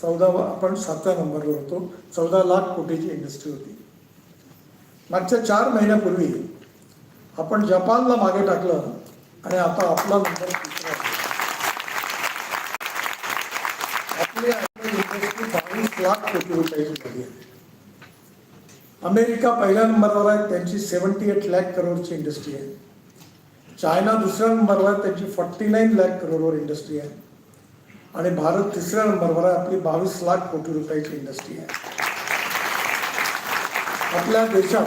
चौदा आपण सातव्या नंबरवर होतो. चौदा लाख कोटीची इंडस्ट्री होती. मागच्या चार महिन्यापूर्वी आपण जपानला मागे टाकलं आणि आता आपला नंबर तिसरा आपली इंडस्ट्री बावीस लाख कोटी रुपयाची झाली आहे. अमेरिका पहिल्या नंबरवर आहे त्यांची सेवन्टी एट लॅक करोडची इंडस्ट्री आहे. चायना दुसऱ्या नंबरवर त्यांची फॉर्टी नाईन लॅक करोडवर इंडस्ट्री आहे. आणि भारत तिसऱ्या नंबरवर आहे. आपली बावीस लाख कोटी रुपयाची इंडस्ट्री आहे. आपल्या देशात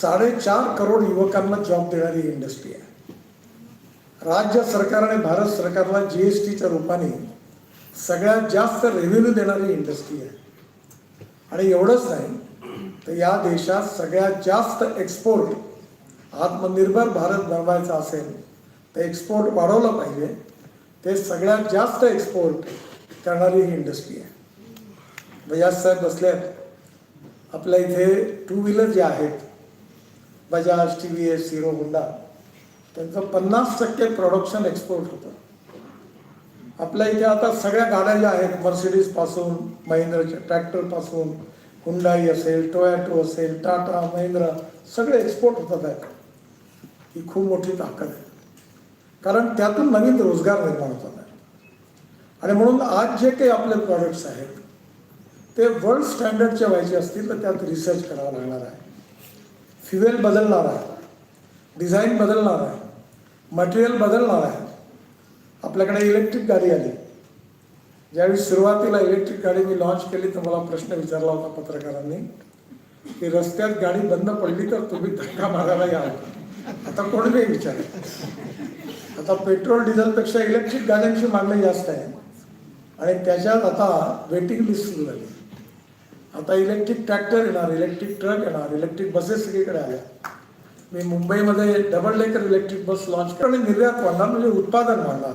साडेचार करोड युवकांना जॉब देणारी इंडस्ट्री आहे. राज्य सरकार आणि भारत सरकारला जी एस टीच्या रूपाने सगळ्यात जास्त रेव्हेन्यू देणारी इंडस्ट्री आहे. आणि एवढंच नाही तर या देशात सगळ्यात जास्त एक्सपोर्ट आत्मनिर्भर भारत बनवायचा असेल तर एक्सपोर्ट वाढवलं पाहिजे. ते सगळ्यात जास्त एक्सपोर्ट करणारी ही इंडस्ट्री आहे. बजाज साहेब बसले आहेत आपल्या इथे टू व्हीलर जे आहेत Bajaj T V S Hero Honda त्यांचं पन्नास टक्के प्रोडक्शन एक्सपोर्ट होतं. आपल्या इथे आता सगळ्या गाड्या ज्या आहेत मर्सिडीजपासून महिंद्राच्या ट्रॅक्टरपासून हुंडाई असेल टोयॅटो असेल टाटा महिंद्रा सगळे एक्सपोर्ट होतात आहेत. ही खूप मोठी ताकद आहे. कारण त्यातून नवीन रोजगार निर्माण होत आहे आणि म्हणून आज जे काही आपले प्रॉडक्ट्स आहेत ते वर्ल्ड स्टँडर्डचे व्हायचे असतील तर त्यात रिसर्च करावा लागणार आहे. फ्युएल बदलणार आहे. डिझाईन बदलणार आहे. मटेरियल बदलणार आहे. आपल्याकडे इलेक्ट्रिक गाडी आली. ज्यावेळी सुरुवातीला इलेक्ट्रिक गाडी मी लॉन्च केली तर मला प्रश्न विचारला होता पत्रकारांनी की रस्त्यात गाडी बंद पडली तर तुम्ही धक्का मारायला या आता कोण नाही विचार आता पेट्रोल डिझेलपेक्षा इलेक्ट्रिक गाड्यांची मागणी जास्त आहे. आणि त्याच्यात आता वेटिंग लिस्ट सुरू झाली. आता इलेक्ट्रिक ट्रॅक्टर येणार इलेक्ट्रिक ट्रक येणार इलेक्ट्रिक बसेस सगळीकडे आल्या. मी मुंबईमध्ये double decker electric bus launch कर आणि निर्यात वाढणार म्हणजे उत्पादन वाढणार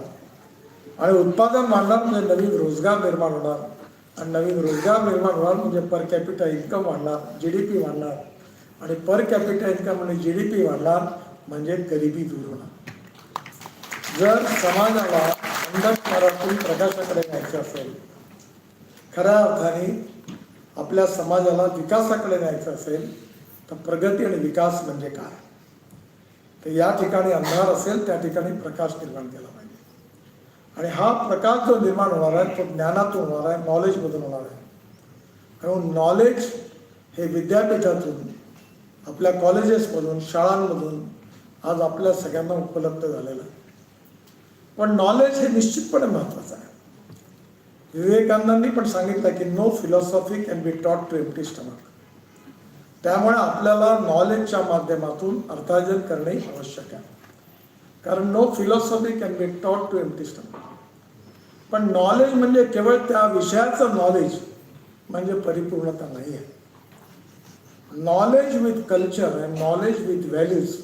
आणि उत्पादन वाढणार म्हणजे नवीन रोजगार निर्माण होणार. आणि नवीन रोजगार निर्माण होणार म्हणजे पर कॅपिटा इन्कम वाढणार जी डी पी वाढणार. आणि पर कॅपिटा इन्कम म्हणजे जी डी पी वाढणार म्हणजे गरिबी दूर होणार. जर समाजाला अंधकारातून प्रकाशाकडे न्यायचं असेल खऱ्या अर्थाने आपल्या समाजाला विकासाकडे न्यायचं असेल तर प्रगती आणि विकास म्हणजे काय? तर या ठिकाणी अंधार असेल त्या ठिकाणी प्रकाश निर्माण केला पाहिजे. आणि हा प्रकाश जो निर्माण होणार आहे तो ज्ञानातून होणार आहे नॉलेजमधून होणार आहे. म्हणून नॉलेज हे विद्यापीठातून आपल्या कॉलेजेसमधून शाळांमधून आज आपल्या सगळ्यांना उपलब्ध झालेलं आहे. पण नॉलेज हे निश्चितपणे महत्त्वाचं आहे. विवेकानंदांनी पण सांगितलं की no philosophy can be taught to empty stomach त्यामुळे आपल्याला नॉलेजच्या माध्यमातून अर्थार्जन करणे आवश्यक आहे. कारण no philosophy can be taught to empty stomach पण नॉलेज म्हणजे केवळ त्या विषयाचं नॉलेज म्हणजे परिपूर्णता नाही आहे knowledge with culture and knowledge with values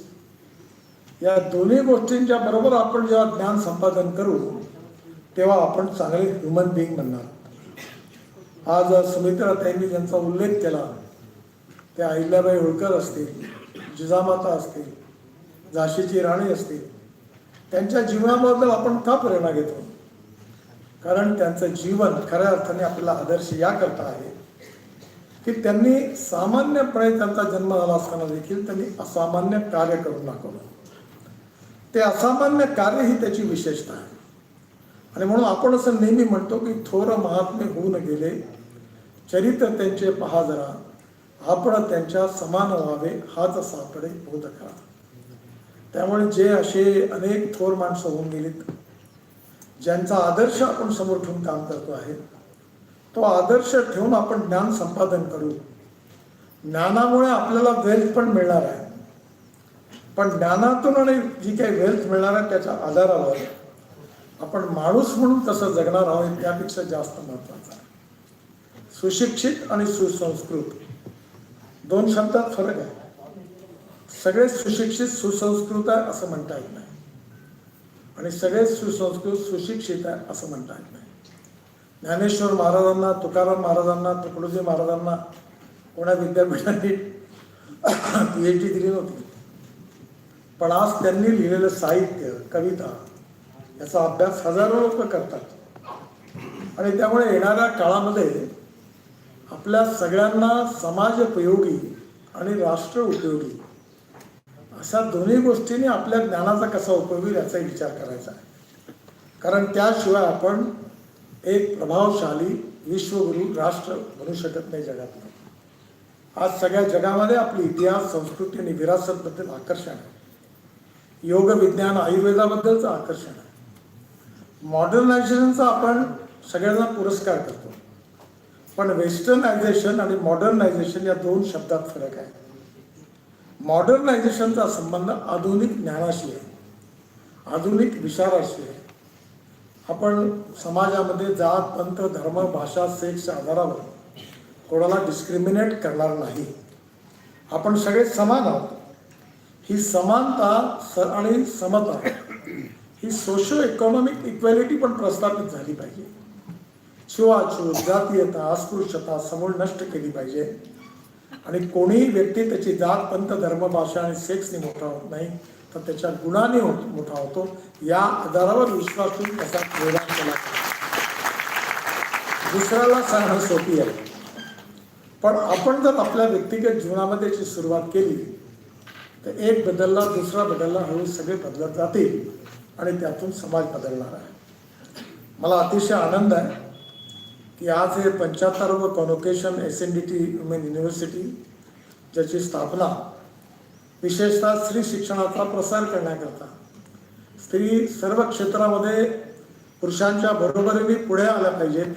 या दोन्ही गोष्टींच्या बरोबर आपण जेव्हा ज्ञान संपादन करू तेव्हा आपण चांगले ह्युमन बिईंग बनणार. आज सुमित्रा त्यांनी ज्यांचा उल्लेख केला त्या अहिल्याबाई होळकर असतील जिजामाता असतील झाशीची राणी असतील त्यांच्या जीवनाबद्दल आपण का प्रेरणा घेतो? कारण त्यांचं जीवन खऱ्या अर्थाने आपल्याला आदर्श याकरता आहे की त्यांनी सामान्यपणे त्यांचा जन्म झाला असताना देखील त्यांनी असामान्य कार्य करून दाखवलं. ते असामान्य कार्य ही त्याची विशेषता आहे. आणि म्हणून आपण असं नेहमी म्हणतो की थोर महात्मे होऊन गेले चरित्र त्यांचे पहा जरा आपण त्यांच्या समान व्हावे हाच सापडे बोध करा. त्यामुळे जे असे अनेक थोर माणसं होऊन गेलीत ज्यांचा आदर्श आपण समोर ठेवून काम करतो आहे तो आदर्श ठेवून आपण ज्ञान संपादन करू. ज्ञानामुळे आपल्याला वेल्थ पण मिळणार आहे. पण ज्ञानातून आणि जी काही वेल्थ मिळणार आहे त्याच्या आधारावर आपण माणूस म्हणून कसं जगणार आहोत त्यापेक्षा जास्त महत्वाचं आहे. सुशिक्षित आणि सुसंस्कृत. दोन शब्दात फरक आहे. सगळे सुशिक्षित सुसंस्कृत आहे असं म्हणता येत नाही. आणि सगळे सुसंस्कृत सुशिक्षित आहे असं म्हणता येत नाही. ज्ञानेश्वर महाराजांना तुकाराम महाराजांना तुकडोजी महाराजांना कोणा विद्यापीठांनी पी एच डी दिली नव्हती? पण आज त्यांनी लिहिलेलं साहित्य कविता याचा अभ्यास हजारो लोक करतात. आणि त्यामुळे येणाऱ्या काळामध्ये आपल्या सगळ्यांना समाजोपयोगी आणि राष्ट्र उपयोगी अशा दोन्ही गोष्टींनी आपल्या ज्ञानाचा कसा उपयोग होईल याचा विचार करायचा आहे. कारण त्याशिवाय आपण एक प्रभावशाली विश्वगुरु राष्ट्र बनू शकत नाही जगातलं आज सगळ्या जगामध्ये आपली इतिहास संस्कृती आणि विरासतबद्दल आकर्षण आहे. योग विज्ञान आयुर्वेदाबद्दलचं आकर्षण आहे. मॉडर्नायझेशनचा आपण सगळ्यांना पुरस्कार करतो. पण वेस्टर्नायझेशन आणि मॉडर्नायझेशन या दोन शब्दात फरक आहे. मॉडर्नायझेशनचा संबंध आधुनिक ज्ञानाशी आहे. आधुनिक विचाराशी आहे. आपण समाजामध्ये जात पंथ धर्म भाषा सेक्सच्या आधारावर कोणाला डिस्क्रिमिनेट करणार नाही. आपण सगळे समान आहोत. ही समानता स आणि समता ही सोशो इकॉनॉमिक इक्वॅलिटी पण प्रस्थापित झाली पाहिजे. छुआछूत जातीयता अस्पृश्यता समूळ नष्ट केली पाहिजे. आणि कोणीही व्यक्ती त्याची जात पंथ धर्म भाषा आणि सेक्सने मोठा होत नाही तर त्याच्या गुणाने होत मोठा होतो. या आधारावर विश्वास ठेवून त्याचा निर्माण केला पाहिजे. दुसऱ्याला सांगणं सोपी आहे. पण आपण जर आपल्या व्यक्तिगत जीवनामध्ये याची सुरुवात केली तर एक बदलला दुसरा बदलला हळू सगळे बदलत जातील आणि त्यातून समाज बदलणार आहे. मला अतिशय आनंद आहे की आज हे पंच्याहत्तरावं convocation S N D T women university ज्याची स्थापना विशेषतः स्त्री शिक्षणाचा प्रसार करण्याकरता स्त्री सर्व क्षेत्रामध्ये पुरुषांच्या बरोबरीने पुढे आल्या पाहिजेत.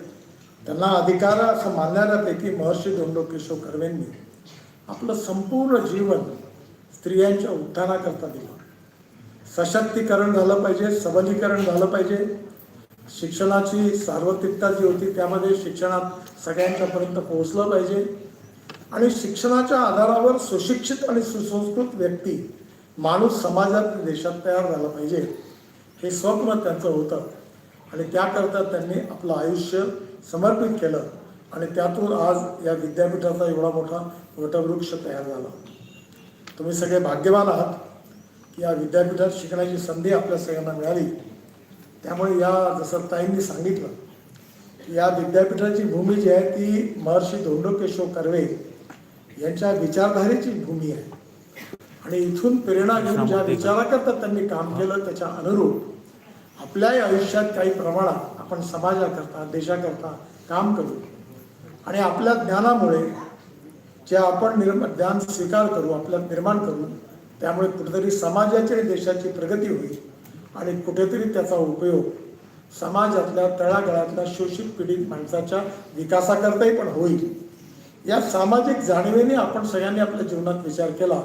त्यांना अधिकार असं मानणाऱ्यापैकी महर्षी धोंडो किशोर कर्वेंनी आपलं संपूर्ण जीवन स्त्रियांच्या उत्थानाकरता दिलं. सशक्तीकरण झालं पाहिजे सबलीकरण झालं पाहिजे. शिक्षणाची सार्वत्रिकता जी होती त्यामध्ये शिक्षणात सगळ्यांच्यापर्यंत पोहोचलं पाहिजे. आणि शिक्षणाच्या आधारावर सुशिक्षित आणि सुसंस्कृत व्यक्ती माणूस समाजात देशात तयार झाला पाहिजे. हे स्वप्न त्यांचं होतं. आणि त्याकरता त्यांनी आपलं आयुष्य समर्पित केलं. आणि त्यातून आज या विद्यापीठाचा एवढा मोठा वटवृक्ष तयार झाला. तुम्ही सगळे भाग्यवान आहात की या विद्यापीठात शिकण्याची संधी आपल्या सगळ्यांना मिळाली. त्यामुळे या जसं ताईंनी सांगितलं की या विद्यापीठाची भूमी जी आहे ती महर्षी धोंडो केशव कर्वे यांच्या विचारधारेची भूमी आहे. आणि इथून प्रेरणा घेऊन ज्या विचाराकरता त्यांनी काम केलं त्याच्या अनुरूप आपल्याही आयुष्यात काही प्रमाणात आपण समाजाकरता देशाकरता काम करू. आणि आपल्या ज्ञानामुळे जे आपण निर्म ज्ञान स्वीकार करू आपल्यात निर्माण करू त्यामुळे कुठेतरी समाजाची आणि देशाची प्रगती होईल आणि कुठेतरी त्याचा उपयोग समाजातल्या तळागाळातल्या शोषित पीडित माणसाच्या विकासाकरताही पण होईल. या सामाजिक जाणीवेने आपण सगळ्यांनी आपल्या जीवनात विचार केला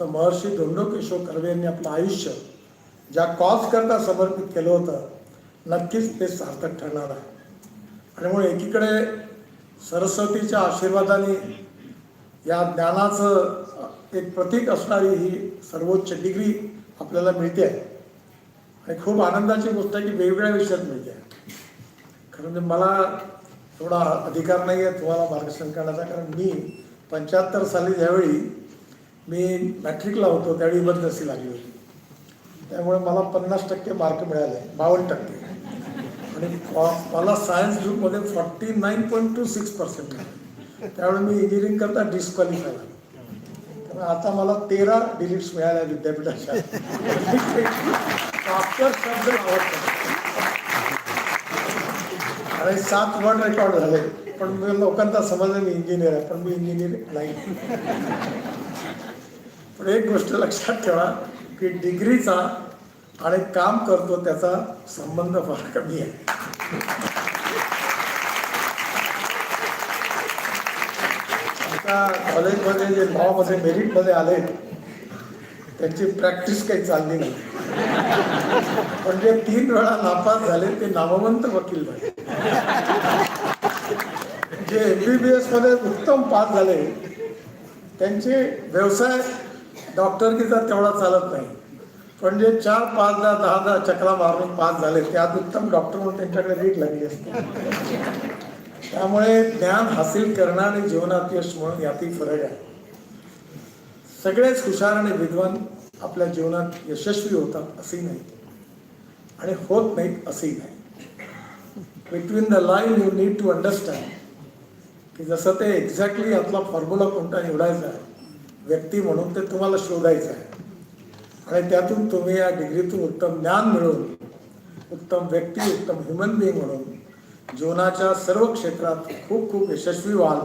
तर महर्षी धोंडो किशोर कर्वे यांनी आपलं आयुष्य ज्या कॉज करता समर्पित केलं होतं नक्कीच ते सार्थक ठरणार आहे. आणि म्हणून एकीकडे सरस्वतीच्या आशीर्वादाने या ज्ञानाचं एक प्रतीक असणारी ही सर्वोच्च डिग्री आपल्याला मिळते. आहे आणि खूप आनंदाची गोष्ट आहे की वेगवेगळ्या विषयात मिळते. आहे खरं म्हणजे मला थोडा अधिकार नाही आहे तुम्हाला मार्गदर्शन करण्याचा कारण मी पंच्याहत्तर साली ज्यावेळी मी मॅट्रिकला होतो त्यावेळी इमर्जन्सी लागली होती. त्यामुळे मला पन्नास टक्के मार्क मिळाले बावन्न टक्के. आणि मला सायन्स ग्रुपमध्ये forty nine point two six percent मिळाले. त्यावेळी मी इंजिनिअरिंग करता डिस्क्वालिफाय झालो. त्यामुळे आता मला तेरा डिलीट्स मिळाल्या विद्यापीठाच्या. डॉक्टर शब्द आवडतात. आणि सात वर्ड रेकॉर्ड झाले. पण मी लोकांना समजलं मी इंजिनियर आहे पण मी इंजिनियर नाही. पण एक गोष्ट लक्षात ठेवा की डिग्रीचा आणि काम करतो त्याचा संबंध फार कमी आहे. आता कॉलेजमध्ये जे लॉमध्ये मेरिटमध्ये आले त्यांची प्रॅक्टिस काही चालली नाही. पण जे तीन वेळा नापास झाले ते नामवंत वकील झाले. जे एम बी बी एसमध्ये उत्तम पास झाले त्यांचे व्यवसाय डॉक्टरकीचा तेवढा चालत नाही. पण जे चार पाच दहा दहा दहा चक्रा मारून पास झाले त्यात उत्तम डॉक्टर म्हणून त्यांच्याकडे रीट लागली असते. त्यामुळे ज्ञान हासिल करणं आणि जीवनात यश म्हणून यातही फरक आहे. सगळेच हुशार आणि विद्वान आपल्या जीवनात यशस्वी होतात असेही नाही. आणि होत नाहीत असेही नाही. Between the line you need to understand की जसं ते एक्झॅक्टली आपला फॉर्म्युला कोणता निवडायचा आहे व्यक्ती म्हणून ते तुम्हाला शोधायचं आहे. आणि त्यातून तुम्ही या डिग्रीतून उत्तम ज्ञान मिळवून उत्तम व्यक्ती उत्तम ह्युमन बिईंग म्हणून जीवनाच्या सर्व क्षेत्रात खूप खूप यशस्वी व्हाल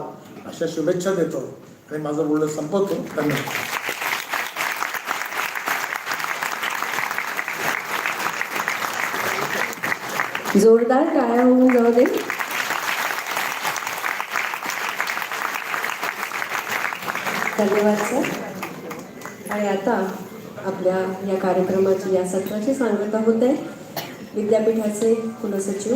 अशा शुभेच्छा देतो. आणि माझं बोलणं संपवतो. धन्यवाद. जोरदार टाळ्या होऊन जाऊ दे. धन्यवाद सर. आणि आता आपल्या या कार्यक्रमाची या सत्राची सांगता होत आहे. विद्यापीठाचे कुलसचिव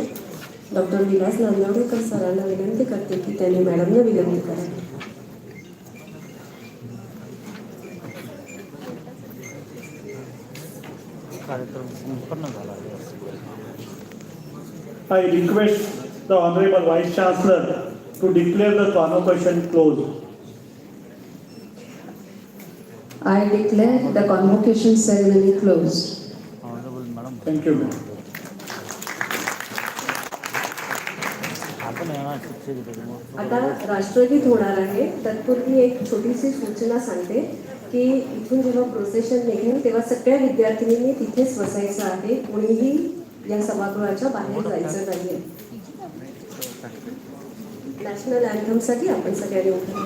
डॉक्टर विलास नांदवडेकर सरांना विनंती करते की त्यांनी मॅडमना विनंती करावी I request the Honorable Vice Chancellor to declare the convocation closed. I declare the convocation ceremony closed. Thank you, आता राष्ट्रगीत होणार आहे. तत्पूर्वी एक छोटीशी सूचना सांगते की इथून जेव्हा प्रोसेशन निघेल तेव्हा सगळ्या विद्यार्थिनींनी तिथेच बसायचं आहे. कोणीही या सभागृहाच्या बाहेर जायचं नाहीये. नॅशनल अँथमसाठी आपण सगळ्यांनी उठा